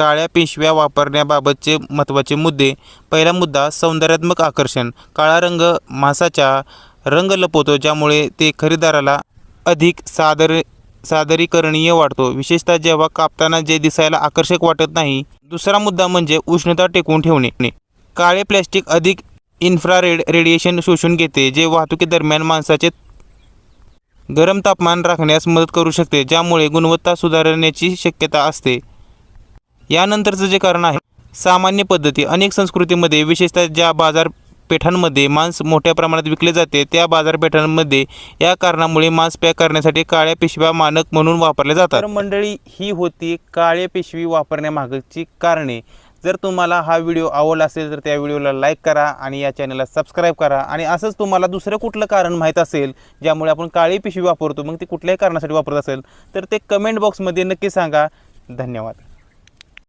काळ्या पिशव्या वापरण्याबाबतचे महत्त्वाचे मुद्दे. पहिला मुद्दा सौंदर्यात्मक आकर्षण. काळा रंग मांसाचा रंग लपवतो ज्यामुळे ते खरेदीदाराला अधिक सादर सादरीकरणीय वाटतो. विशेषतः जेव्हा कापताना जे दिसायला आकर्षक वाटत नाही. दुसरा मुद्दा म्हणजे उष्णता टेकवून ठेवणे. काळे प्लॅस्टिक अधिक इन्फ्रारेड रेडिएशन शोषून घेते जे वाहतुकीदरम्यान माणसाचे गरम तापमान राखण्यास मदत करू शकते ज्यामुळे गुणवत्ता सुधारण्याची शक्यता असते. यानंतरचं जे कारण आहे सामान्य पद्धती अनेक संस्कृतीमध्ये विशेषतः ज्या बाजारपेठांमध्ये मांस मोठ्या प्रमाणात विकले जाते त्या बाजारपेठांमध्ये या कारणामुळे मांस पॅक करण्यासाठी काळ्या पिशव्या मानक म्हणून वापरल्या जातात. मंडळी ही होती काळ्या पिशवी वापरण्यामागची कारणे. जर तुम्हाला हा व्हिडिओ आवडला असेल तर त्या व्हिडिओला लाईक करा आणि या चॅनलला सबस्क्राईब करा. आणि असंच तुम्हाला दुसरं कुठलं कारण माहीत असेल ज्यामुळे आपण काळी पिशवी वापरतो मग ती कुठल्याही कारणासाठी वापरत असेल तर ते कमेंट बॉक्समध्ये नक्की सांगा. धन्यवाद.